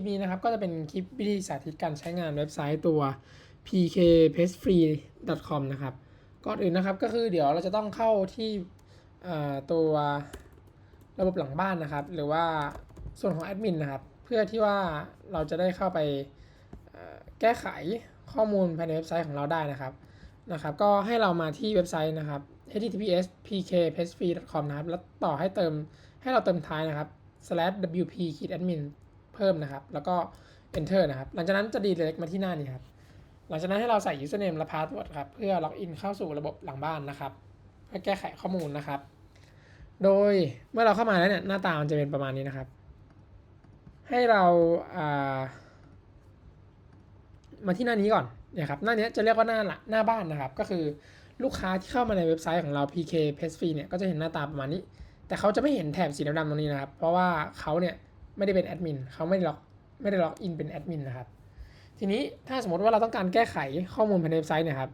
ลิปนี้นะครับก็จะเป็นคลิปวิธีสาธิตการใช้งานเว็บไซต์ตัว pkpestfree.com นะครับก่อนอื่นนะครับก็คือเดี๋ยวเราจะต้องเข้าที่ตัวระบบหลังบ้านนะครับ หรือว่าส่วนของแอดมินนะครับ เพื่อที่ว่าเราจะได้เข้าไปแก้ไขข้อมูลภายในเว็บไซต์ของเราได้นะครับนะครับ ก็ให้เรามาที่เว็บไซต์นะครับ https pkpestfree.com นะครับแล้วต่อให้เติมให้เราเติมท้ายนะครับ slash wp admin เพิ่มนะครับ แล้วก็ enter นะครับ หลังจากนั้นจะดีเ e กมาที่หน้านี้ครับ หลังจากนั้นให้เราใส่ username และ password ครับ เพื่อล็อกอินเข้าสู่ระบบหลังบ้านนะครับ เพื่อแก้ไขข้อมูลนะครับ โดยเมื่อเราเข้ามาแล้วเนี่ยหน้าตามันจะเป็นประมาณนี้นะครับ ให้เราอ่ามาที่หน้านี้ก่อนเนี่ยครับ หน้านี้จะเรียกว่าหน้าหลักหน้าบ้านนะครับ ก็คือลูกค้าที่เข้ามาในเว็บไซต์ของเรา PK p a s t f r e e เนี่ยก็จะเห็นหน้าตาประมาณนี้ แต่เขาจะไม่เห็นแถบสีดำๆตรงนี้นะครับ เพราะว่าเขาเนี่ย ไม่ได้เป็นแอดมินเขาไม่ได้ล็อกไม่ได้ล็อกอินเป็นแอดมินนะครับ ทีนี้ถ้าสมมติว่าเราต้องการแก้ไขข้อมูลภายในเว็บไซต์เนี่ยครับ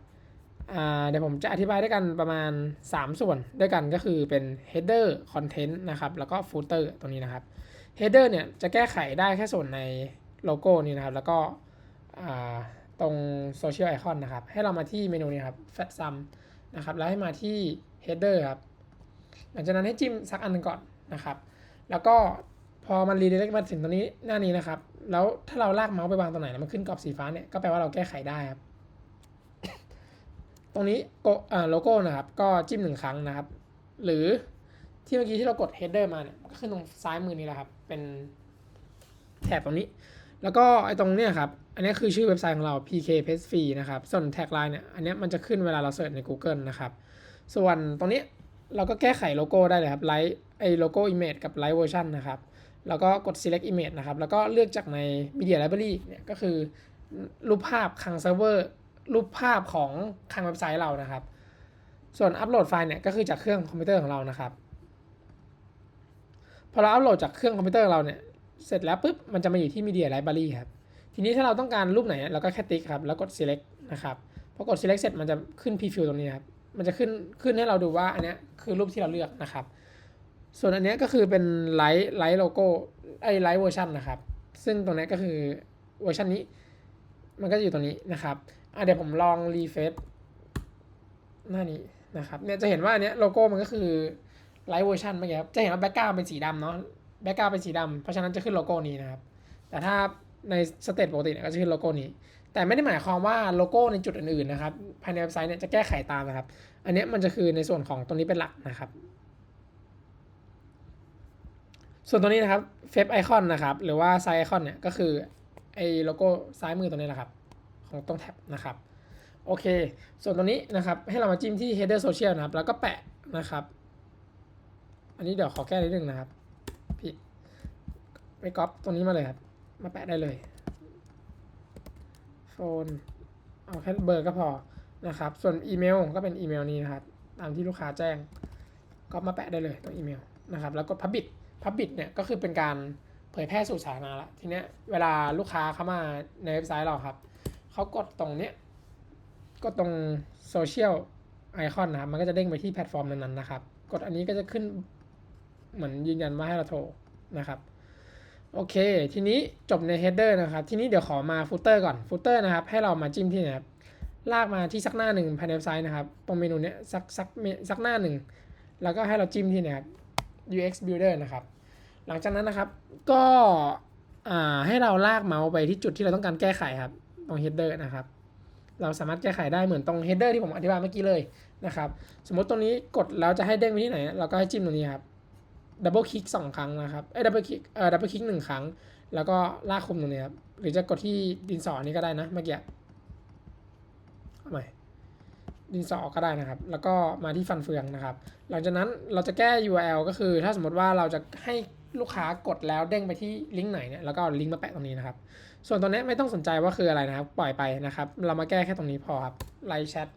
เดี๋ยวผมจะอธิบายด้วยกันประมาณ 3 ส่วนด้วยกันก็คือเป็น header content นะครับ แล้วก็ footer ตรงนี้นะครับ header เนี่ยจะแก้ไขได้แค่ส่วนในโลโก้นี้นะครับ แล้วก็ตรง social icon นะครับ ให้เรามาที่เมนูนี้ครับ fat sum นะครับ แล้วให้มาที่ header ครับ หลังจากนั้นให้จิ้มสักอันนึงก่อนนะครับ แล้วก็ พอมันรีเดเรกมาถึงตรงนี้หน้านี้นะครับ แล้วถ้าเราลากเมาส์ไปวางตรงไหนแล้วมันขึ้นกรอบสีฟ้าเนี่ยก็แปลว่าเราแก้ไขได้ครับ ตรงนี้โกอ่าโลโก้นะครับ ก็จิ้มหนึ่งครั้งนะครับ หรือที่เมื่อกี้ที่เรากด header มาเนี่ยก็ขึ้นตรงซ้ายมือนี้แหละครับ เป็นแถบตรงนี้ แล้วก็ไอ้ตรงเนี้ยครับ อันนี้คือชื่อเว็บไซต์ของเรา pk p a s t f r e e นะครับ ส่วนแท็กไลน์เนี่ย อันนี้มันจะขึ้นเวลาเราเสิร์ชใน Google นะครับ ส่วนตรงนี้เราก็แก้ไขโลโก้ได้เลยครับไลท์ไอโลโก้ image กับ light version นะครับ แล้วก็กด select image นะครับ แล้วก็เลือกจากใน media library เนี่ยก็คือ รูปภาพคลังเซิร์ฟเวอร์รูปภาพของคลังเว็บไซต์เรานะครับ ส่วนอัปโหลดไฟล์เนี่ยก็คือจากเครื่องคอมพิวเตอร์ของเรานะครับ พอเราอัปโหลดจากเครื่องคอมพิวเตอร์เราเนี่ยเสร็จแล้วปุ๊บมันจะมาอยู่ที่ media library ครับ ทีนี้ถ้าเราต้องการรูปไหนเราก็แค่ติ๊กครับแล้วกด select นะครับพอกด select เสร็จมันจะขึ้น preview ตรงนี้ครับมันจะขึ้นขึ้นให้เราดูว่าอันนี้คือรูปที่เราเลือกนะครับ ส่วนอันนี้ก็คือเป็นไลท์ไลท์โลโก้ไอไลท์เวอร์ชันนะครับ ซึ่งตรงนี้ก็คือเวอร์ชันนี้ มันก็จะอยู่ตรงนี้นะครับอะเดี๋ยวผมลองรีเฟซหน้านี้นะครับเนี่ยจะเห็นว่าอันนี้โลโก้มันก็คือไลท์เวอร์ชันเมื่อกี้ครับจะเห็นว่าแบ็กกราวเป็นสีดำเนาะแบ็กกราวเป็นสีดำเพราะฉะนั้นจะขึ้นโลโก้นี้นะครับ แต่ถ้าในสเตตปกติเนี่ยก็จะขึ้นโลโก้นี้ แต่ไม่ได้หมายความว่าโลโก้ในจุดอื่นๆนะครับภายในเว็บไซต์เนี่ยจะแก้ไขตามนะครับ อันนี้มันจะคือในส่วนของตรงนี้เป็นหลักนะครับ ส่วนตัวนี้นะครับเฟซไอคอนนะครับ หรือว่าไซไอคอนเนี่ยก็คือไอโลโก้ซ้ายมือตรงนี้แหละครับ ของตรงแท็บนะครับ โอเค ส่วนตรงนี้นะครับให้เรามาจิ้มที่ header social นะครับ แล้วก็แปะนะครับ อันนี้เดี๋ยวขอแก้นิดนึงนะครับผิดไปก๊อปตรงนี้มาเลยครับ มาแปะได้เลยโฟนเอาแค่เบอร์ก็พอนะครับ ส่วนอีเมลก็เป็นอีเมลนี้นะครับ ตามที่ลูกค้าแจ้ง ก็มาแปะได้เลยตรงอีเมลนะครับ แล้วก็พับบิ t พับบิ t เนี่ยก็คือเป็นการเผยแพร่สู่สาธารณะละทีเนี้ยเวลาลูกค้าเข้ามาในเว็บไซต์เราครับเขากดตรงเนี้ยกดตรงโซเชียลไอคอนนะครับมันก็จะเด้งไปที่แพลตฟอร์มนั้นๆนะครับ กดอันนี้ก็จะขึ้นเหมือนยืนยันว่าให้เราโทรนะครับโอเค ทีนี้จบใน header นะครับ ทีนี้เดี๋ยวขอมา footer ก่อน footer นะครับ ให้เรามาจิ้มที่นะครับ ลากมาที่สักหน้าหนึ่งภายในเว็บไซต์นะครับ ตรงเมนูเนี้ยสักสักสักหน้าหนึ่ง แล้วก็ให้เราจิ้มที่นะครับ UX Builder นะครับ หลังจากนั้นนะครับ ก็ให้เราลากเมาส์ไปที่จุดที่เราต้องการแก้ไขครับ ตรง header นะครับ เราสามารถแก้ไขได้เหมือนตรง header ที่ผมอธิบายเมื่อกี้เลยนะครับ สมมติตรงนี้กดแล้วจะให้เด้งไปที่ไหน เราก็ให้จิ้มตรงนี้ครับดับเบิลคลิกสองครั้งนะครับ เอ้ดับเบิลคลิก เอ่อ ดับเบิลคลิกหนึ่งครั้ง แล้วก็ลากคุมตรงนี้ครับ หรือจะกดที่ดินสอนี้ก็ได้นะเมื่อกี้เอาใหม่ดินสอก็ได้นะครับ แล้วก็มาที่ฟันเฟืองนะครับ หลังจากนั้นเราจะแก้ URL ก็คือ ถ้าสมมติว่าเราจะให้ลูกค้ากดแล้วเด้งไปที่ลิงก์ไหนเนี่ยแล้วก็เอาลิงก์มาแปะตรงนี้นะครับ ส่วนตรงนี้ไม่ต้องสนใจว่าคืออะไรนะครับ ปล่อยไปนะครับ เรามาแก้แค่ตรงนี้พอครับไลน์แชท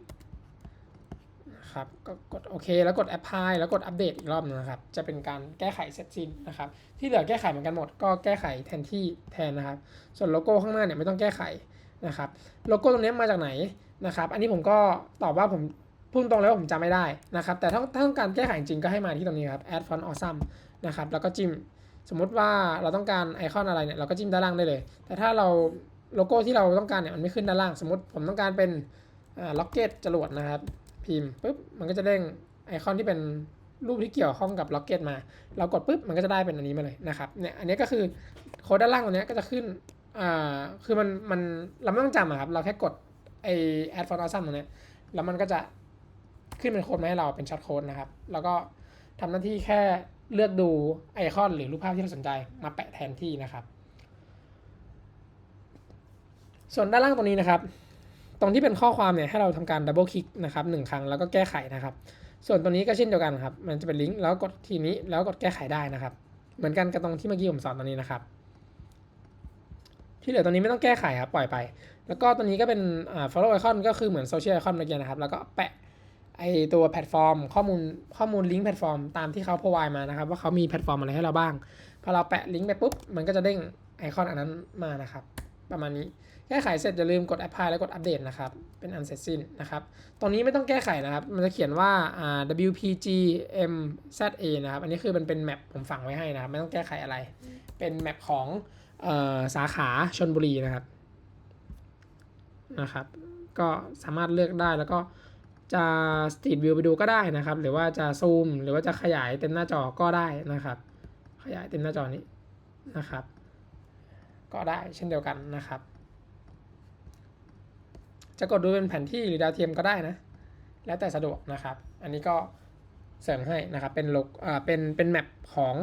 นะครับก็กดโอเค แล้วกด apply แล้วกดอัปเดตอีกรอบหนึงนะครับ จะเป็นการแก้ไขเสร็จสิ้นนะครับ ที่เหลือแก้ไขเหมือนกันหมด ก็แก้ไขแทนที่แทนนะครับ ส่วนโลโก้ข้างหน้าเนี่ยไม่ต้องแก้ไขนะครับ โลโก้ตรงนี้มาจากไหนนะครับ อันนี้ผมก็ตอบว่าผม พูดตรงแล้วาผมจำไม่ได้นะครับ แต่ถ้าถ้าต้องการแก้ไขจริงก็ให้มาที่ตรงนี้ครับ add font awesome นะครับ แล้วก็จิ้ม สมมติว่าเราต้องการไอคอนอะไรเนี่ย เราก็จิ้มด้านล่างได้เลย แต่ถ้าเราโลโก้ที่เราต้องการเนี่ยมันไม่ขึ้นด้านล่าง สมมติผมต้องการเป็นล็อกเก็ตจรวดนะครับ พิมพ์ปุ๊บ มันก็จะเด้งไอคอนที่เป็นรูปที่เกี่ยวข้องกับล็อกเก็ตมา เรากดปุ๊บ มันก็จะได้เป็นอันนี้มาเลยนะครับ เนี่ย อันนี้ก็คือโค้ดด้านล่างตรงนี้ก็จะขึ้นอ่าคือมัน มัน เราไม่ต้องจำครับ เราแค่กดไอ add font awesome ตรงนี้แล้วมันก็จะ ขึ้นเป็นโค้ดมาให้เราเป็นช็อตโค้ดนะครับ แล้วก็ทำหน้าที่แค่เลือกดูไอคอนหรือรูปภาพที่เราสนใจมาแปะแทนที่นะครับ ส่วนด้านล่างตรงนี้นะครับ ตรงที่เป็นข้อความเนี่ยให้เราทำการดับเบิลคลิกนะครับหนึ่งครั้งแล้วก็แก้ไขนะครับ ส่วนตัวนี้ก็เช่นเดียวกันครับ มันจะเป็นลิงก์แล้วกดทีนี้แล้วกดแก้ไขได้นะครับ เหมือนกันกับตรงที่เมื่อกี้ผมสอนตอนนี้นะครับ ที่เหลือตรงนี้ไม่ต้องแก้ไขครับปล่อยไป แล้วก็ตัวนี้ก็เป็น follow icon ก็คือเหมือน social icon เมื่อกี้นะครับ แล้วก็แปะ ไอตัวแพลตฟอร์ม ข้อมูลข้อมูลลิงก์แพลตฟอร์มตามที่เขา provide มานะครับ ว่าเขามีแพลตฟอร์มอะไรให้เราบ้าง พอเราแปะลิงก์ไปปุ๊บ มันก็จะเด้งไอคอนอันนั้นมานะครับ ประมาณนี้แก้ไขเสร็จอย่าลืมกด apply แล้วกดอัปเดตนะครับ เป็นอันเสร็จสิ้นนะครับ ตรงนี้ไม่ต้องแก้ไขนะครับ มันจะเขียนว่าอา WPGMZA นะครับ อันนี้คือมันเป็นแมปผมฝังไว้ให้นะครับ ไม่ต้องแก้ไขอะไร เป็นแมปของออสาขาชนบุรีนะครับนะครับ ก็สามารถเลือกได้แล้วก็ จะสตรีทวิวไปดูก็ได้นะครับ หรือว่าจะซูม หรือว่าจะขยายเต็มหน้าจอก็ได้นะครับ ขยายเต็มหน้าจอนี้นะครับ ก็ได้เช่นเดียวกันนะครับ จะกดดูเป็นแผนที่หรือดาวเทียมก็ได้นะ แล้วแต่สะดวกนะครับ อันนี้ก็เสริมให้นะครับ เป็นโลกอ่าเป็นเป็นแมปของ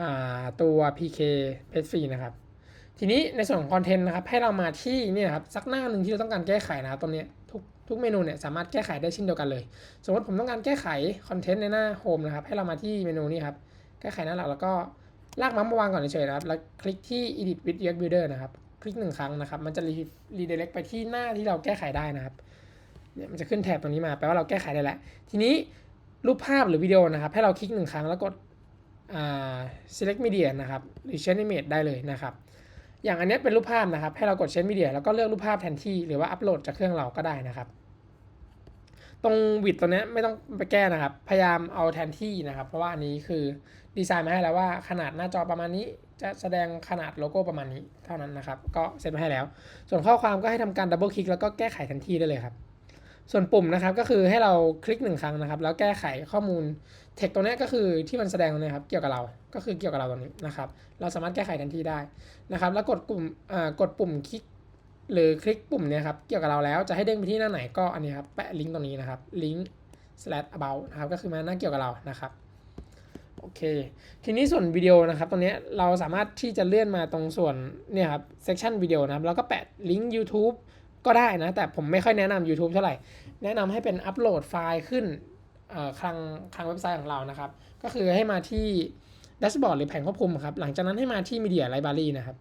อ่าตัว PK p a g e f r e e นะครับ ทีนี้ในส่วนของคอนเทนต์นะครับ ให้เรามาที่เนี่ยครับสักหน้าหนึ่งที่เราต้องการแก้ไขนะครับตรงเนี้ย ทุกเมนูเนี่ยสามารถแก้ไขได้เช่นเดียวกันเลย สมมติผมต้องการแก้ไขคอนเทนต์ในหน้าโฮมนะครับ ให้เรามาที่เมนูนี้ครับ แก้ไขหน้าหลักแล้วก็ลากเมาส์มาวางก่อนเฉยๆนะครับ แล้วคลิกที่ edit with UX builder นะครับ คลิกหนึ่งครั้งนะครับ มันจะรีรีเดเรกไปที่หน้าที่เราแก้ไขได้นะครับ เนี่ยมันจะขึ้นแถบตรงนี้มาแปลว่าเราแก้ไขได้แล้ว ทีนี้รูปภาพหรือวิดีโอนะครับ ให้เราคลิกหนึ่งครั้งแล้วกดอ่า select media นะครับ หรือ change image ได้เลยนะครับ อย่างอันนี้เป็นรูปภาพนะครับ ให้เรากด change media แล้วก็เลือกรูปภาพแทนที่หรือว่าอัปโหลดจากเครื่องเราก็ได้นะครับ ตรงวิดตัวนี้ไม่ต้องไปแก้นะครับ พยายามเอาแทนที่นะครับ เพราะว่าอันนี้คือดีไซน์มาให้แล้วว่าขนาดหน้าจอประมาณนี้ จะแสดงขนาดโลโก้ประมาณนี้เท่านั้นนะครับ ก็เซตมาให้แล้ว ส่วนข้อความก็ให้ทำการดับเบิลคลิกแล้วก็แก้ไขทันทีได้เลยครับ ส่วนปุ่มนะครับก็คือให้เราคลิกหนึ่งครั้งนะครับ แล้วแก้ไขข้อมูล เทคตัวนี้ก็คือที่มันแสดงตรงนี้ครับเกี่ยวกับเราก็คือเกี่ยวกับเราตรงนี้นะครับ เราสามารถแก้ไขทันทีได้นะครับ แล้วกดปุ่มอ่ากดปุ่มคลิก หรือคลิกปุ่มเนี้ยครับเกี่ยวกับเราแล้วจะให้เด้งไปที่หน้าไหนก็อันนี้ครับแปะลิงก์ตรงนี้นะครับลิงก์ slash about นะครับก็คือมาหน้าเกี่ยวกับเรานะครับโอเค ทีนี้ส่วนวิดีโอนะครับตรงนี้เราสามารถที่จะเลื่อนมาตรงส่วนเนี่ยครับ section วิดีโอนะครับแล้วก็แปะลิงก์ YouTube ก็ได้นะ แต่ผมไม่ค่อยแนะนำ YouTube เท่าไหร่ แนะนำให้เป็นอัปโหลดไฟล์ขึ้น คลังคลังเว็บไซต์ของเรานะครับ ก็คือให้มาที่แดชบอร์ดหรือแผงควบคุมครับ หลังจากนั้นให้มาที่ Media Library นะครับ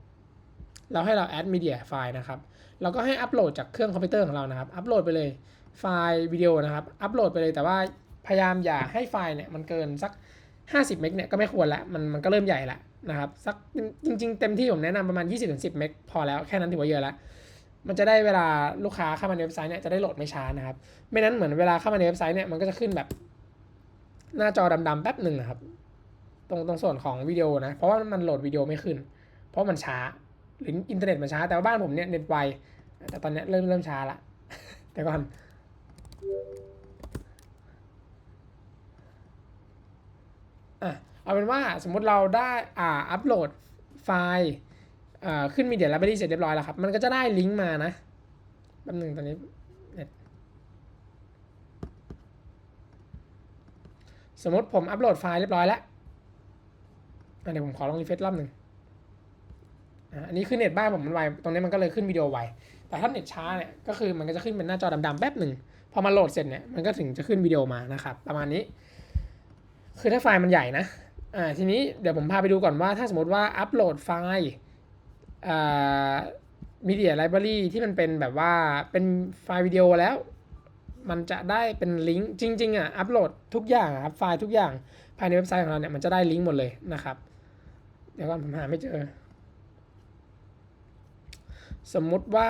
เราให้เรา add media ไฟล์นะครับเราก็ให้อัปโหลดจากเครื่องคอมพิวเตอร์ของเรานะครับ อัปโหลดไปเลยไฟล์วิดีโอนะครับ อัปโหลดไปเลยแต่ว่าพยายามอย่าให้ไฟล์เนี่ยมันเกินสัก 50 เมกเนี่ยก็ไม่ควรละ มันมันก็เริ่มใหญ่ละนะครับ สักจริง ๆ เต็มที่ผมแนะนำประมาณ 20-10 เมกพอแล้วแค่นั้นถือว่าเยอะล้วมันจะได้เวลาลูกค้าเข้ามาในเว็บไซต์เนี่ยจะได้โหลดไม่ช้านะครับ ไม่นั้นเหมือนเวลาเข้ามาในเว็บไซต์เนี่ยมันก็จะขึ้นแบบ หน้าจอดำๆแป๊บหนึ่งนะครับ ตรงตรงส่วนของวิดีโอนะ เพราะว่ามันโหลดวิดีโอไม่ขึ้น เพราะมันช้าหรืออินเทอร์เน็ตมันช้า แต่ว่าบ้านผมเนี่ยเน็ตไวแต่ตอนเนี้ยเริ่มเริ่มช้าละแต่ก่อนอะเอาเป็นว่าสมมุติเราได้อ่าอัปโหลดไฟล์ขึ้นมีเดีย library เสร็จเรียบร้อยแล้วครับ มันก็จะได้ลิงก์มานะแป๊บหนึงตอนนี้เน็ต สมมติผมอัปโหลดไฟล์เรียบร้อยแล้วเดี๋ยวผมขอลองรีเฟรชรอบหนึ่งอันนี้คือเน็ตบ้านผมมันไว ตรงนี้มันก็เลยขึ้นวิดีโอไว แต่ถ้าเน็ตช้าเนี่ย ก็คือมันก็จะขึ้นเป็นหน้าจอดำๆแป๊บหนึ่ง พอมาโหลดเสร็จเนี่ย มันก็ถึงจะขึ้นวิดีโอมานะครับ ประมาณนี้ คือถ้าไฟล์มันใหญ่นะ อ่า ทีนี้เดี๋ยวผมพาไปดูก่อนว่า ถ้าสมมติว่าอัปโหลดไฟล์อ่ามีเดียไลบรารีที่มันเป็นแบบว่าเป็นไฟล์วิดีโอแล้ว มันจะได้เป็นลิงก์จริงๆอะอัปโหลดทุกอย่างอะครับไฟล์ทุกอย่างภายในเว็บไซต์ของเราเนี่ยมันจะได้ลิงก์หมดเลยนะครับ เดี๋ยวก่อนผมหาไม่เจอ สมมุติว่า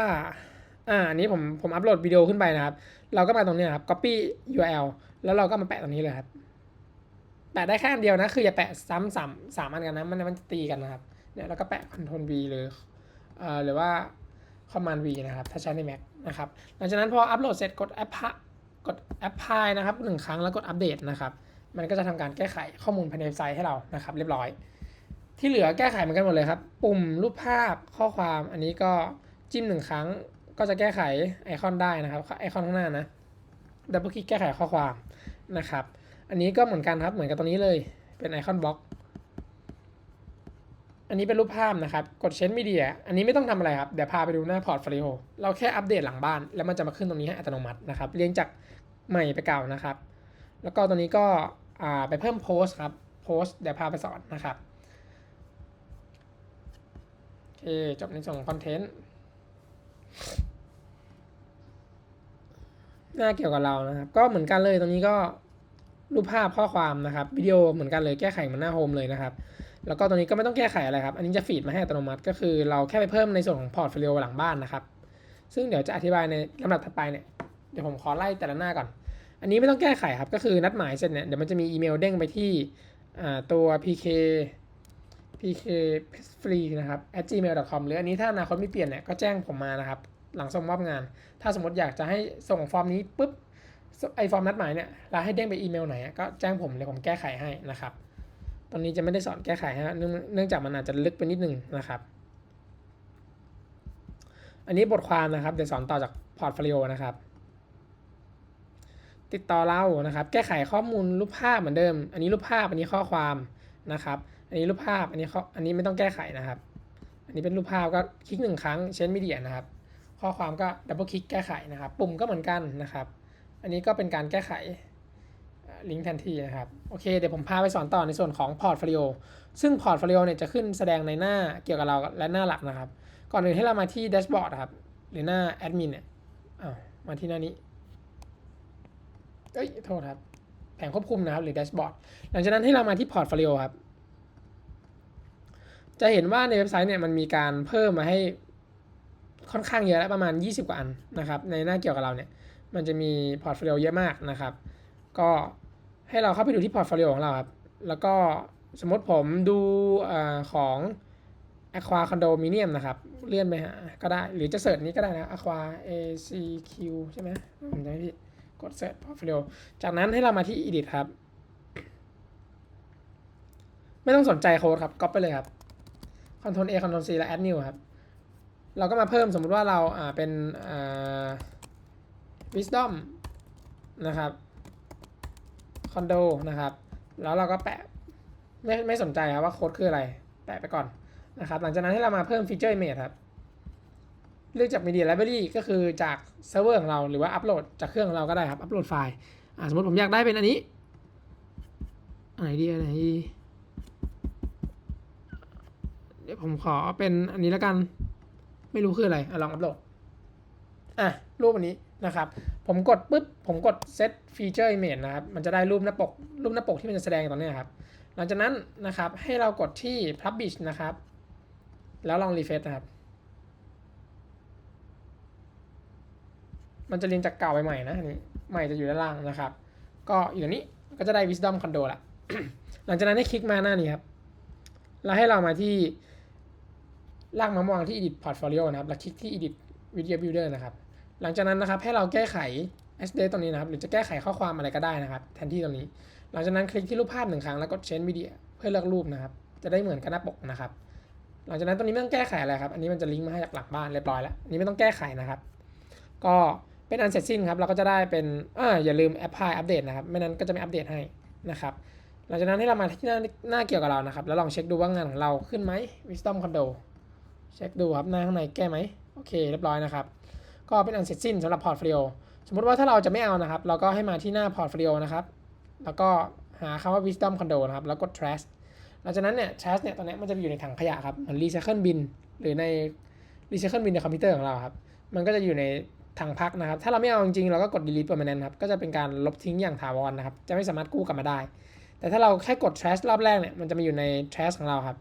อ่าอันนี้ผมผมอัปโหลดวิดีโอขึ้นไปนะครับ เราก็มาตรงนี้ครับ copy URL แล้วเราก็มาแปะตรงนี้เลยครับแปะได้แค่อันเดียวนะ คืออย่าแปะซ้ำสามสามอันกันนะมันมันจะตีกันนะครับเนี่ยแล้วก็แปะ Ctrl V หรือเอ่อหรือว่า Command V นะครับ ถ้าใช้ใน Mac นะครับ หลังจากนั้นพออัปโหลดเสร็จกด Apply กด Apply นะครับหนึ่งครั้งแล้วกดอัปเดตนะครับ มันก็จะทำการแก้ไขข้อมูลภายในเว็บไซต์ให้เรานะครับ เรียบร้อย ที่เหลือแก้ไขเหมือนกันหมดเลยครับ ปุ่มรูปภาพข้อความอันนี้ก็จิ้มหนึ่งครั้งก็จะแก้ไขไอคอนได้นะครับ ไอคอนข้างหน้านะดับเบิลคลิกแก้ไขข้อความนะครับ อันนี้ก็เหมือนกันครับ เหมือนกับตรงนี้เลย เป็นไอคอนบล็อก อันนี้เป็นรูปภาพนะครับ กดเชนมีเดีย อันนี้ไม่ต้องทำอะไรครับ เดี๋ยวพาไปดูหน้าพอร์ตโฟลิโอ เราแค่อัปเดตหลังบ้าน แล้วมันจะมาขึ้นตรงนี้ให้อัตโนมัตินะครับ เรียงจากใหม่ไปเก่านะครับ แล้วก็ตรงนี้ก็ไปเพิ่มโพสต์ครับ โพสต์เดี๋ยวพาไปสอนนะครับ โอเค จบในส่วนของคอนเทนต์ หน้าเกี่ยวกับเรานะครับ ก็เหมือนกันเลยตรงนี้ก็รูปภาพข้อความนะครับ วิดีโอเหมือนกันเลยแก้ไขเหมันหน้าโฮมเลยนะครับ แล้วก็ตรงนี้ก็ไม่ต้องแก้ไขอะไรครับ อันนี้จะฟีดมาให้อัตโนมัติ ก็คือเราแค่ไปเพิ่มในส่วนของพอร์ตโฟลิโอหลังบ้านนะครับ ซึ่งเดี๋ยวจะอธิบายในลำดับถัดไปเนี่ย เดี๋ยวผมขอไล่แต่ละหน้าก่อน อันนี้ไม่ต้องแก้ไขครับ ก็คือนัดหมายเสร็จเนี่ย เดี๋ยวมันจะมีอีเมลเด้งไปที่ตัว pk pk free นะครับ at gmail.com หรืออันนี้ถ้าอนาคตไม่เปลี่ยนเนี่ย ก็แจ้งผมมานะครับ หลังส่งมอบงาน ถ้าสมมติอยากจะให้ส่งฟอร์มนี้ปุ๊บ ไอฟอร์มนัดหมายเนี่ยแล้วให้เด้งไปอีเมลไหนก็แจ้งผมเลยผมแก้ไขให้นะครับ ตอนนี้จะไม่ได้สอนแก้ไขฮะเนื่องเนื่องจากมันอาจจะลึกไปนิดนึงนะครับ อันนี้บทความนะครับเดี๋ยวสอนต่อจากพอร์ตโฟลิโอนะครับ ติดต่อเรานะครับ แก้ไขข้อมูลรูปภาพเหมือนเดิม อันนี้รูปภาพอันนี้ข้อความนะครับ อันนี้รูปภาพอันนี้ข้ออันนี้ไม่ต้องแก้ไขนะครับ อันนี้เป็นรูปภาพก็คลิกหนึ่งครั้งเชนมีเดียนะครับ ข้อความก็ดับเบิลคลิกแก้ไขนะครับ ปุ่มก็เหมือนกันนะครับ อันนี้ก็เป็นการแก้ไข ลิงก์ทันทีนะครับ โอเค เดี๋ยวผมพาไปสอนต่อในส่วนของพอร์ตโฟลิโอซึ่งพอร์ตโฟลิโอเนี่ยจะขึ้นแสดงในหน้าเกี่ยวกับเราและหน้าหลักนะครับ ก่อนอื่นให้เรามาที่แดชบอร์ดครับ หรือหน้าแอดมินเนี่ยอ้าวมาที่หน้านี้เอ้ยโทษครับ แผงควบคุมนะครับหรือแดชบอร์ดหลังจากนั้นให้เรามาที่พอร์ตโฟลิโอครับ จะเห็นว่าในเว็บไซต์เนี่ยมันมีการเพิ่มมาให้ค่อนข้างเยอะแล้วประมาณ 20 กว่าอันนะครับ ในหน้าเกี่ยวกับเราเนี่ย มันจะมีพอร์ตโฟลิโอเยอะมากนะครับ ก็ ให้เราเข้าไปดูที่พอร์ตโฟลิโอของเราครับ แล้วก็สมมติผมดูอของ Aqua Condominium นะครับ เลื่อนไปหาก็ได้ หรือจะเสิร์ชนี้ก็ได้นะ Aqua ACQ ใช่ไหมผมจำไม่ผิดกดเสิร์ชพอร์ตโฟลิโอจากนั้นให้เรามาที่ Edit ครับ ไม่ต้องสนใจโค้ดครับก๊อปไปเลยครับ Ctrl A Ctrl C และ Add New ครับ เราก็มาเพิ่มสมมุติว่าเราเป็นอ่า Wisdom นะครับ คอนโดนะครับ แล้วเราก็แปะไม่ไม่สนใจครับว่าโค้ดคืออะไร แปะไปก่อนนะครับ หลังจากนั้นให้เรามาเพิ่มฟีเจอร์ image ครับ เลือกจาก media library ก็คือจากเซิร์ฟเวอร์ของเราหรือว่าอัปโหลดจากเครื่องของเราก็ได้ครับ อัปโหลดไฟล์สมมติผมอยากได้เป็นอันนี้อันไหนดีอันไหนดีเดี๋ยวผมขอเป็นอันนี้แล้วกัน ไม่รู้คืออะไรอลองอัปโหลด อะ รูปอันนี้ นะครับ ผมกดปุ๊บ ผมกด set feature image นะครับ มันจะได้รูปหน้าปก รูปหน้าปกที่มันจะแสดงตรงนี้ครับ หลังจากนั้นนะครับ ให้เรากดที่ publish นะครับ แล้วลอง refresh นะครับ มันจะเรียนจากเก่าไปใหม่นะนี่ ใหม่จะอยู่ด้านล่างนะครับ ก็อยู่ตรงนี้ ก็จะได้ wisdom condo ละ หลังจากนั้นให้คลิกมาหน้านี้ครับ แล้วให้เรามาที่ลากมามาวางที่ edit portfolio นะครับ แล้วคลิกที่ edit video builder นะครับ หลังจากนั้นนะครับให้เราแก้ไข s d ตรงนี้นะครับหรือจะแก้ไขข้อความอะไรก็ได้นะครับแทนที่ตรงนี้ หลังจากนั้นคลิกที่รูปภาพหนึ่งครั้งแล้วกด change media เพื่อเลือกรูปนะครับ จะได้เหมือนกันหน้าปกนะครับ หลังจากนั้นตรงนี้ไม่ต้องแก้ไขอะไรครับอันนี้มันจะลิงก์มาให้จากหลังบ้านเรียบร้อยแล้วอันนี้ไม่ต้องแก้ไขนะครับ ก็เป็นอันเสร็จสิ้นครับเราก็จะได้เป็นอ่าอย่าลืม apply อัปเดตนะครับไม่นั้นก็จะไม่อัปเดตให้นะครับหลังจากนั้นให้เรามาที่หน้าหน้าเกี่ยวกับเรานะครับ แล้วลองเช็คดูว่างานของเราขึ้นไหม Wisdom Condo เช็คดูครับหน้าข้างในแก้ไหมโอเค เรียบร้อยนะครับ ก็เป็นอันเสร็จสิ้นสำหรับพอร์ตโฟลิโอสมมติว่าถ้าเราจะไม่เอานะครับ เราก็ให้มาที่หน้าพอร์ตโฟลิโอนะครับ แล้วก็หาคำว่า wisdom condo นะครับ แล้วกด trash หลังจากนั้นเนี่ย trash เนี่ยตอนนี้มันจะอยู่ในถังขยะครับเหมือน recycle bin หรือใน recycle bin ในคอมพิวเตอร์ของเราครับ มันก็จะอยู่ในถังพักนะครับ ถ้าเราไม่เอาจริงๆ เราก็กด delete permanent ครับ ก็จะเป็นการลบทิ้งอย่างถาวรนะครับ จะไม่สามารถกู้กลับมาได้ แต่ถ้าเราแค่กด trash รอบแรกเนี่ย มันจะมาอยู่ใน trash ของเราครับ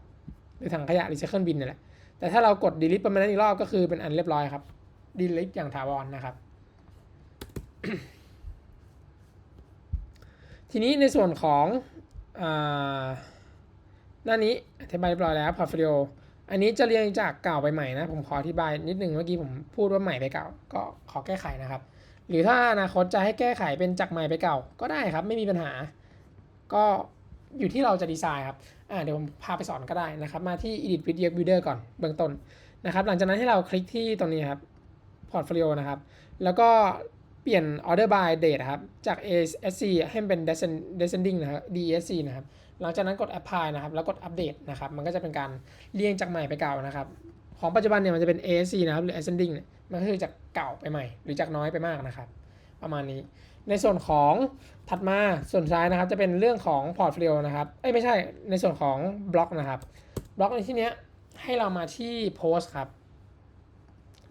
หรือถังขยะ recycle bin นี่แหละ แต่ถ้าเรากด delete permanent อีกรอบก็คือเป็นอันเรียบร้อยครับ delete อย่างถาวรนะครับ ทีนี้ในส่วนของอหน้านี้อธิบายเรียบร้อยแล้วพอร์ตโฟลิโออันนี้จะเรียงจากเก่าไปใหม่นะ ผมขออธิบายนิดนึงเมื่อกี้ผมพูดว่าใหม่ไปเก่า ก็ขอแก้ไขนะครับ หรือถ้าอนาคตจะให้แก้ไขเป็นจากใหม่ไปเก่า ก็ได้ครับไม่มีปัญหา ก็อยู่ที่เราจะดีไซน์ครับอ่าเดี๋ยวผมพาไปสอนก็ได้นะครับ มาที่ edit video builder ก่อนเบื้องต้นนะครับ หลังจากนั้นให้เราคลิกที่ตรงนี้ครับ portfolio นะครับ แล้วก็เปลี่ยน order by date ครับ จาก ASC ให้เป็น descending นะครับ D S C นะครับ หลังจากนั้นกด apply นะครับ แล้วกด update นะครับ มันก็จะเป็นการเรียงจากใหม่ไปเก่านะครับ ของปัจจุบันเนี่ยมันจะเป็น ASC นะครับ หรือ ascending มันก็คือจากเก่าไปใหม่ หรือจากน้อยไปมากนะครับ ประมาณนี้ ในส่วนของถัดมาส่วนซ้ายนะครับ จะเป็นเรื่องของ portfolio นะครับ เอ้ยไม่ใช่ ในส่วนของบล็อกนะครับ บล็อกในที่นี้ให้เรามาที่ post ครับ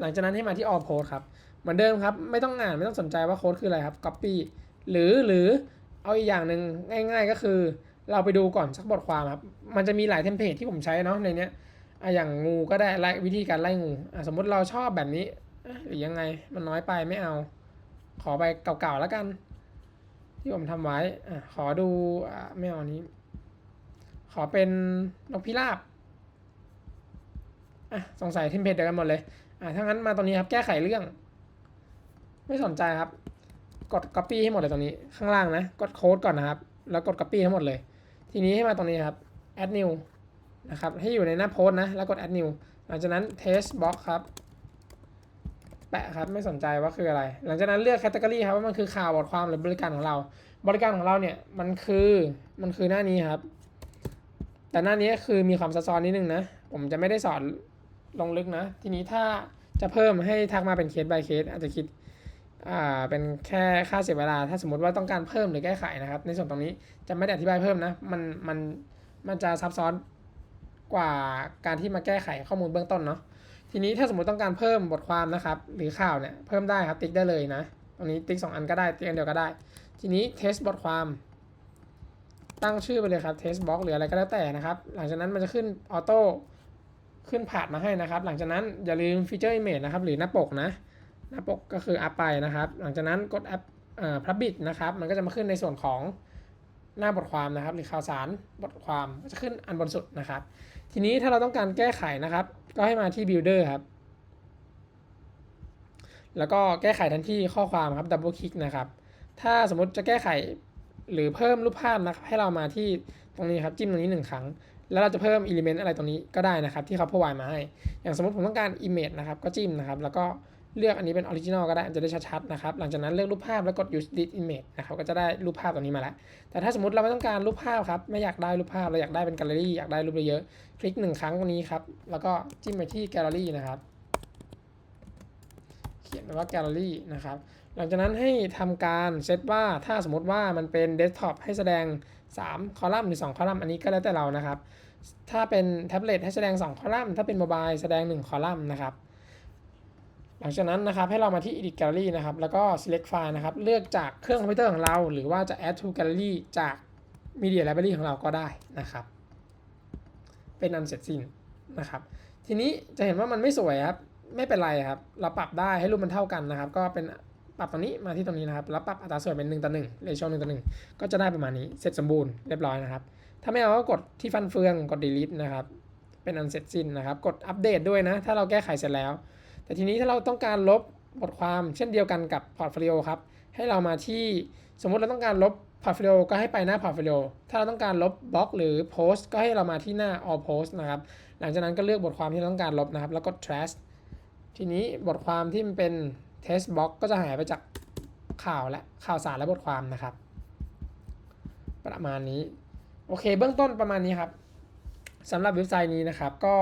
หลังจากนั้นให้มาที่ all post ครับ เหมือนเดิมครับ ไม่ต้องอ่านไม่ต้องสนใจว่าโค้ดคืออะไรครับ copy หรือหรือเอาอีกอย่างหนึ่งง่าย ๆ ก็คือ เราไปดูก่อนสักบทความครับ มันจะมีหลายเทมเพลตที่ผมใช้เนาะในเนี้ยอะอย่างงูก็ได้ไล่วิธีการไล่งูอะสมมุติเราชอบแบบนี้หรือยังไงมันน้อยไปไม่เอา ขอไปเก่าๆแล้วกัน ที่ผมทำไว้อะขอดูอะไม่เอาอันนี้ ขอเป็นนกพิราบอะสงสัยเทมเพลตเดียวกันหมดเลย อะถ้างั้นมาตรงนี้ครับแก้ไขเรื่อง ไม่สนใจครับ กด copy ให้หมดเลยตรงนี้ข้างล่างนะ กดโค้ดก่อนนะครับ แล้วกด copy ทั้งหมดเลย ทีนี้ให้มาตรงนี้ครับ add new นะครับให้อยู่ในหน้าโพสต์นะ แล้วกด add new หลังจากนั้น test box ครับแปะครับไม่สนใจว่าคืออะไร หลังจากนั้นเลือก category ครับว่ามันคือข่าวบทความหรือบริการของเรา บริการของเราเนี่ยมันคือมันคือหน้านี้ครับ แต่หน้านี้คือมีความซับซ้อนนิดนึงนะ ผมจะไม่ได้สอน ลงลึกนะ ทีนี้ถ้าจะเพิ่มให้ทักมาเป็นเคส by เคส อาจจะคิดอ่าเป็นแค่ค่าเสียเวลา ถ้าสมมติว่าต้องการเพิ่มหรือแก้ไขนะครับ ในส่วนตรงนี้จะไม่ได้อธิบายเพิ่มนะ มันมันมันจะซับซ้อนกว่าการที่มาแก้ไขข้อมูลเบื้องต้นเนาะทีนี้ถ้าสมมติต้องการเพิ่มบทความนะครับ หรือข่าวเนี่ยเพิ่มได้ครับติ๊กได้เลยนะตรงนี้ติ๊กสองอันก็ได้ติ๊กอันเดียวก็ได้ ทีนี้เทสบทความ ตั้งชื่อไปเลยครับ test box หรืออะไรก็แล้วแต่นะครับ หลังจากนั้นมันจะขึ้นออโต้ ขึ้นผ่านมาให้นะครับ หลังจากนั้นอย่าลืมฟีเจอร์ image นะครับ หรือหน้าปกนะ หน้าปกก็คืออัพไปนะครับ หลังจากนั้นกดแอปเอ่อ publish นะครับ มันก็จะมาขึ้นในส่วนของหน้าบทความนะครับ หรือข่าวสารบทความก็จะขึ้นอันบนสุดนะครับ ทีนี้ถ้าเราต้องการแก้ไขนะครับ ก็ให้มาที่ builder ครับ แล้วก็แก้ไขทันทีข้อความครับ double click นะครับ ถ้าสมมติจะแก้ไขหรือเพิ่มรูปภาพนะครับให้เรามาที่ตรงนี้ครับจิ้มตรงนี้หนึ่งครั้ง แล้วเราจะเพิ่ม element อะไรตรงนี้ก็ได้นะครับ ที่เขา provide มาให้ อย่างสมมติผมต้องการ image นะครับ ก็จิ้มนะครับ แล้วก็เลือกอันนี้เป็น original ก็ได้จะได้ชัดๆนะครับ หลังจากนั้นเลือกรูปภาพแล้วกด use this image นะครับ ก็จะได้รูปภาพตัวนี้มาแล้ว แต่ถ้าสมมติเราไม่ต้องการรูปภาพครับ ไม่อยากได้รูปภาพ เราอยากได้เป็นแกลเลอรี่ อยากได้รูปเยอะๆคลิกหนึ่งครั้งตรงนี้ครับ แล้วก็จิ้มไปที่แกลเลอรี่นะครับ เขียนว่าแกลเลอรี่นะครับ หลังจากนั้นให้ทำการเซตว่า ถ้าสมมติว่ามันเป็นเดสก์ท็อปให้แสดง 3 คอลัมน์หรือ 2 คอลัมน์อันนี้ก็แล้วแต่เรานะครับ ถ้าเป็นแท็บเล็ตให้แสดง 2 คอลัมน์ถ้าเป็นโมบายแสดง 1 คอลัมน์นะครับ หลังจากนั้นนะครับให้เรามาที่ edit gallery นะครับ แล้วก็ select file นะครับ เลือกจากเครื่องคอมพิวเตอร์ของเรา หรือว่าจะ add to gallery จาก media library ของเราก็ได้นะครับ เป็นอันเสร็จสิ้นนะครับ ทีนี้จะเห็นว่ามันไม่สวยครับ ไม่เป็นไรครับ เราปรับได้ให้รูปมันเท่ากันนะครับ ก็เป็น ปรับตรงนี้มาที่ตรงนี้นะครับ แล้วปรับอัตราส่วนเป็น1ต่อ1 ratio 1ต่อ1ก็จะได้ประมาณนี้ เสร็จสมบูรณ์เรียบร้อยนะครับ ถ้าไม่เอาก็กดที่ฟันเฟืองกด delete นะครับ เป็นอันเสร็จสิ้นนะครับ กดอัปเดตด้วยนะ ถ้าเราแก้ไขเสร็จแล้ว แต่ทีนี้ถ้าเราต้องการลบบทความเช่นเดียวกันกับพอร์ตโฟลิโอครับ ให้เรามาที่สมมุติเราต้องการลบพอร์ตโฟลิโอก็ให้ไปหน้าพอร์ตโฟลิโอถ้าเราต้องการลบบล็อกหรือโพสต์ก็ให้เรามาที่หน้า all post นะครับ หลังจากนั้นก็เลือกบทความที่เราต้องการลบนะครับ แล้วกด trash ทีนี้บทความที่มันเป็น test box ก็จะหายไปจากข่าวและข่าวสารและบทความนะครับ ประมาณนี้ โอเค เบื้องต้นประมาณนี้ครับสำหรับเว็บไซต์นี้นะครับก็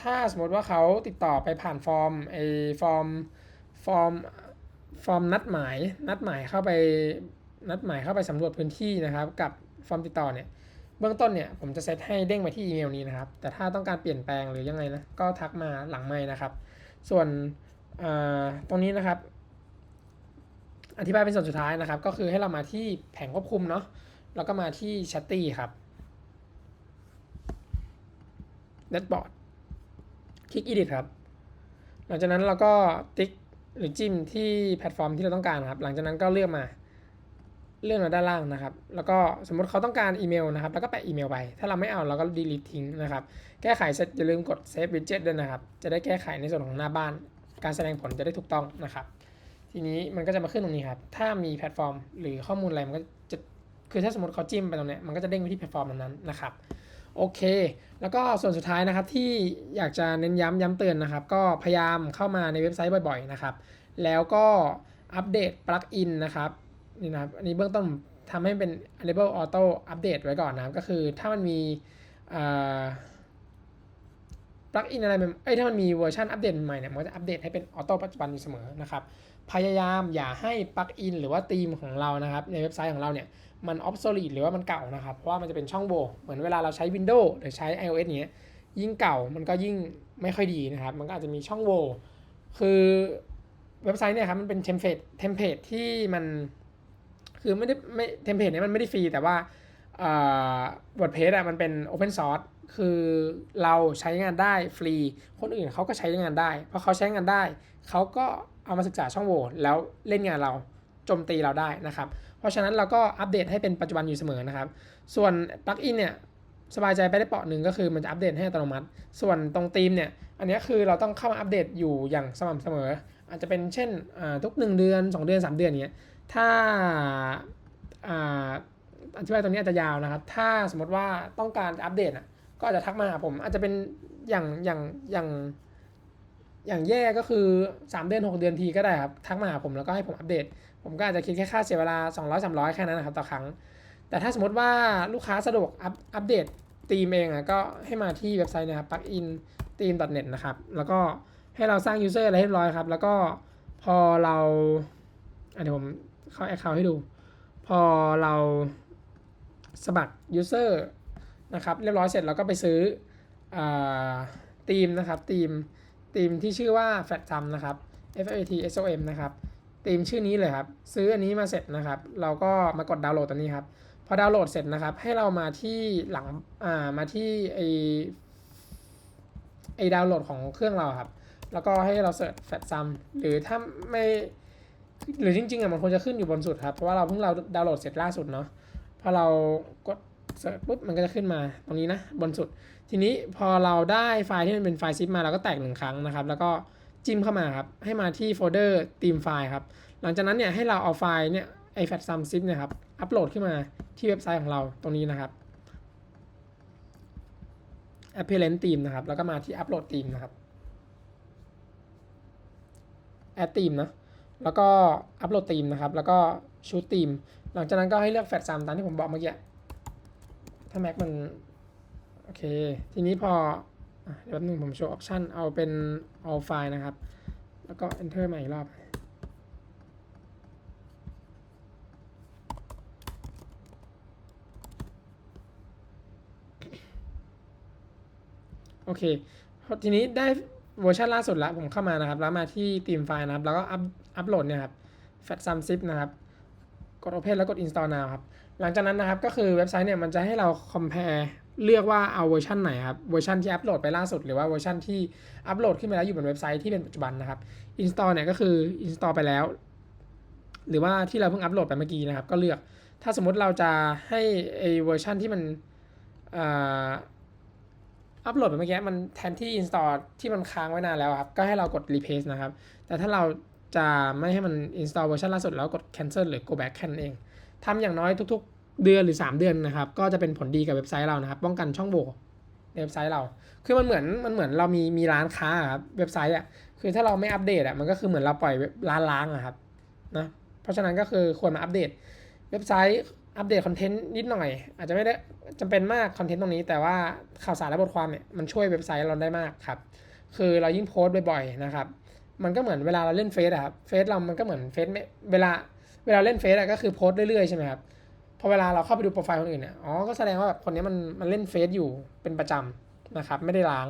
ถ้าสมมติว่าเขาติดต่อไปผ่านฟอร์มไอฟอร์มฟอร์มฟอร์มนัดหมายนัดหมายเข้าไปนัดหมายเข้าไปสำรวจพื้นที่นะครับ กับฟอร์มติดต่อเนี่ยเบื้องต้นเนี่ยผมจะเซตให้เด้งไปที่อีเมลนี้นะครับ แต่ถ้าต้องการเปลี่ยนแปลงหรือยังไงนะก็ทักมาหลังไม้นะครับ ส่วน ตรงนี้นะครับ อธิบายเป็นส่วนสุดท้ายนะครับ ก็คือให้เรามาที่แผงควบคุมเนาะแล้วก็มาที่ Chatty ครับ Dashboard คลิก Edit ครับ หลังจากนั้นเราก็ติ๊กหรือจิ้มที่แพลตฟอร์มที่เราต้องการครับ หลังจากนั้นก็เลือกมา เลื่อนมาด้านล่างนะครับ แล้วก็สมมติเขาต้องการอีเมลนะครับ แล้วก็แปะอีเมลไป ถ้าเราไม่เอาเราก็ delete ทิ้งนะครับ แก้ไขเสร็จอย่าลืมกด save widget ด้วยนะครับ จะได้แก้ไขในส่วนของหน้าบ้าน การแสดงผลจะได้ถูกต้องนะครับ ทีนี้มันก็จะมาขึ้นตรงนี้ครับ ถ้ามีแพลตฟอร์ม หรือข้อมูลอะไรมันก็จะคือถ้าสมมติเขาจิ้มไปตรงเนี้ยมันก็จะเด้งไปที่แพลตฟอร์มนั้นนะครับโอเค แล้วก็ส่วนสุดท้ายนะครับที่อยากจะเน้นย้ำย้ำเตือนนะครับ ก็พยายามเข้ามาในเว็บไซต์บ่อยๆนะครับ แล้วก็อัปเดตปลั๊กอินนะครับนี่นะครับ อันนี้เบื้องต้นทำให้เป็น enable auto update ไว้ก่อนนะครับ ก็คือถ้ามันมี ปลั๊กอินอะไรใหม่เอ้ยถ้ามันมีเวอร์ชันอัปเดตใหม่เนี่ยมันก็จะอัปเดตให้เป็นออโต้ปัจจุบันอยู่เสมอนะครับพยายามอย่าให้ปลั๊กอินหรือว่าธีมของเรานะครับในเว็บไซต์ของเราเนี่ยมัน obsolete หรือว่ามันเก่านะครับเพราะว่ามันจะเป็นช่องโหว่เหมือนเวลาเราใช้ Windows หรือใช้ iOS เนี้ยยิ่งเก่ามันก็ยิ่งไม่ค่อยดีนะครับ มันก็อาจจะมีช่องโหว่คือเว็บไซต์เนี่ยครับมันเป็นเทมเพลตเทมเพลตที่มันคือไม่ได้ไม่เทมเพลตเนี่ยมันไม่ได้ฟรีแต่ว่า บทเพจอะมันเป็น Open Source คือเราใช้งานได้ฟรี คนอื่นเขาก็ใช้งานได้ เพราะเขาใช้งานได้ เขาก็เอามาศึกษาช่องโหว่แล้วเล่นงานเราโจมตีเราได้นะครับ เพราะฉะนั้นเราก็อัปเดตให้เป็นปัจจุบันอยู่เสมอนะครับ ส่วนปลั๊กอินเนี่ยสบายใจไปได้เปาะหนึ่งก็คือมันจะอัปเดตให้อัตโนมัติ ส่วนตรงธีมเนี่ย อันนี้คือเราต้องเข้ามาอัปเดตอยู่อย่างสม่ำเสมอ อาจจะเป็นเช่นทุก 1 เดือน 2 เดือน 3 เดือนเนี้ย ถ้า อธิบายตรงนี้อาจจะยาวนะครับ ถ้าสมมติว่าต้องการอัปเดตอะก็อาจจะทักมาหาผมอาจจะเป็นอย่างอย่างอย่างอย่างแย่ก็คือ 3 เดือน 6 เดือนทีก็ได้ครับ ทักมาหาผมแล้วก็ให้ผมอัปเดต ผมก็อาจจะคิดแค่ค่าเสียเวลา 200 300 แค่นั้นนะครับต่อครั้ง แต่ถ้าสมมติว่าลูกค้าสะดวกอัปอัปเดตตีมเองอะก็ให้มาที่เว็บไซต์นะครับ plugin team net นะครับ แล้วก็ให้เราสร้าง user อะไรเรียบร้อยครับ แล้วก็พอเราเดี๋ยวผมเข้า account ให้ดู พอเรา สมัคร user นะครับเรียบร้อยเสร็จเราก็ไปซื้อทีมนะครับทีมทีมที่ชื่อว่า f a t s u m นะครับ F A T S O M นะครับทีมชื่อนี้เลยครับ ซื้ออันนี้มาเสร็จนะครับ เราก็มากดดาวน์โหลดตัวนี้ครับ พอดาวน์โหลดเสร็จนะครับ ให้เรามาที่หลังอ่ามาที่ไอไอดาวน์โหลดของเครื่องเราครับ แล้วก็ให้เราเสิร์ชแฟตซัมหรือถ้าไม่หรือจริงๆอะมันควรจะขึ้นอยู่บนสุดครับ เพราะว่าเราเพิ่งเราดาวน์โหลดเสร็จล่าสุดเนาะ พอเรากดเสิร์ชปุ๊บมันก็จะขึ้นมาตรงนี้นะบนสุด ทีนี้พอเราได้ไฟล์ที่มันเป็นไฟล์ซิปมาเราก็แตกหนึ่งครั้งนะครับ แล้วก็จิ้มเข้ามาครับ ให้มาที่โฟลเดอร์ทีมไฟล์ครับ หลังจากนั้นเนี่ยให้เราเอาไฟล์เนี่ยไอแฟตซัมซิปเนี่ยครับอัปโหลดขึ้นมาที่เว็บไซต์ของเราตรงนี้นะครับ appearance theme นะครับ แล้วก็มาที่ upload theme นะครับ add theme นะ แล้วก็ upload theme นะครับ แล้วก็ shoot theme หลังจากนั้นก็ให้เลือกแฟตซัมตามที่ผมบอกเมื่อกี้ ถ้า Mac มัน โอเค ทีนี้พอเดี๋ยวแป๊บนึงผมโชว์ option เอาเป็น all file นะครับ แล้วก็ enter ใหม่อีกรอบ โอเค ทีนี้ได้เวอร์ชันล่าสุดแล้วผมเข้ามานะครับ แล้วมาที่ทีมไฟล์นะครับ แล้วก็อัพอัพโหลดเนี่ยครับ fat sum zip นะครับ กด open แล้วกด install now ครับ หลังจากนั้นนะครับก็คือเว็บไซต์เนี่ยมันจะให้เรา compare เลือกว่าเอาเวอร์ชันไหนครับ เวอร์ชันที่อัพโหลดไปล่าสุด หรือว่าเวอร์ชันที่อัพโหลดขึ้นไปแล้วอยู่บนเว็บไซต์ที่เป็นปัจจุบันนะครับ install เนี่ยก็คือ install ไปแล้ว หรือว่าที่เราเพิ่งอัพโหลดไปเมื่อกี้นะครับ ก็เลือก ถ้าสมมติเราจะให้ไอเวอร์ชันที่มันอัพโหลดไปเมื่อกี้มันแทนที่ install ที่มันค้างไว้นานแล้วครับ ก็ให้เรากด replace นะครับ แต่ถ้าเรา จะไม่ให้มัน install เวอร์ชันล่าสุดแล้วกด cancel หรือ go back แค่นั้นเองทำอย่างน้อยทุก ๆ เดือนหรือ 3 เดือนนะครับ ก็จะเป็นผลดีกับเว็บไซต์เรานะครับ ป้องกันช่องโหว่ในเว็บไซต์เรา คือมันเหมือนมันเหมือนเรามีมีร้านค้าครับเว็บไซต์อะคือถ้าเราไม่อัปเดตอะมันก็คือเหมือนเราปล่อยร้านล้างอะครับนะเพราะฉะนั้นก็คือควรมาอัปเดตเว็บไซต์อัปเดตคอนเทนต์นิดหน่อย อาจจะไม่ได้จำเป็นมากคอนเทนต์ตรงนี้ แต่ว่าข่าวสารและบทความเนี่ยมันช่วยเว็บไซต์เราได้มากครับคือเรายิ่งโพสต์บ่อยๆนะครับ มันก็เหมือนเวลาเราเล่นเฟซอะครับเฟซเรามันก็เหมือนเฟซไม่เวลาเวลาเล่นเฟซอะก็คือโพสต์เรื่อยๆใช่ไหมครับพอเวลาเราเข้าไปดูโปรไฟล์คนอื่นเนี่ยอ๋อก็แสดงว่าแบบคนนี้มันมันเล่นเฟซอยู่เป็นประจำนะครับ ไม่ได้ล้าง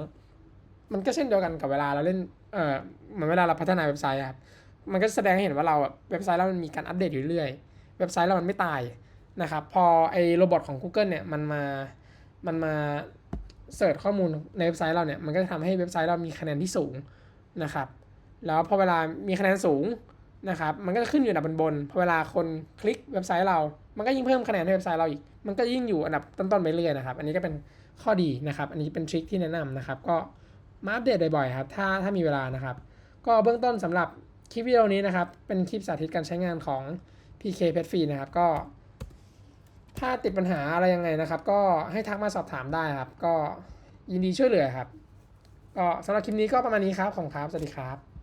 มันก็เช่นเดียวกันกับเวลาเราเล่นเอ่อเหมือนเวลาเราพัฒนาเว็บไซต์ครับมันก็แสดงให้เห็นว่าเราเว็บไซต์เรามันมีการอัปเดตอยู่เรื่อยเว็บไซต์เรามันไม่ตายนะครับ พอไอ้โรบอทของ Google เนี่ยมันมามันมาเสิร์ชข้อมูลในเว็บไซต์เราเนี่ยมันก็จะทำให้เว็บไซต์เรามีคะแนนที่สูงนะครับ แล้วพอเวลามีคะแนนสูงนะครับ มันก็จะขึ้นอยู่อันดับบนๆพอเวลาคนคลิกเว็บไซต์เรา มันก็ยิ่งเพิ่มคะแนนให้เว็บไซต์เราอีก มันก็ยิ่งอยู่อันดับต้นๆไปเรื่อยนะครับ อันนี้ก็เป็นข้อดีนะครับ อันนี้เป็นทริคที่แนะนำนะครับ ก็มาอัปเดตบ่อยๆครับ ถ้าถ้ามีเวลานะครับ ก็เบื้องต้นสำหรับคลิปวิดีโอนี้นะครับ เป็นคลิปสาธิตการใช้งานของ PK p e t f e e นะครับ ก็ ถ้าติดปัญหาอะไรยังไงนะครับ ก็ให้ทักมาสอบถามได้ครับ ก็ยินดีช่วยเหลือครับ ก็สำหรับคลิปนี้ก็ประมาณนี้ครับ ของครับ สวัสดีครับ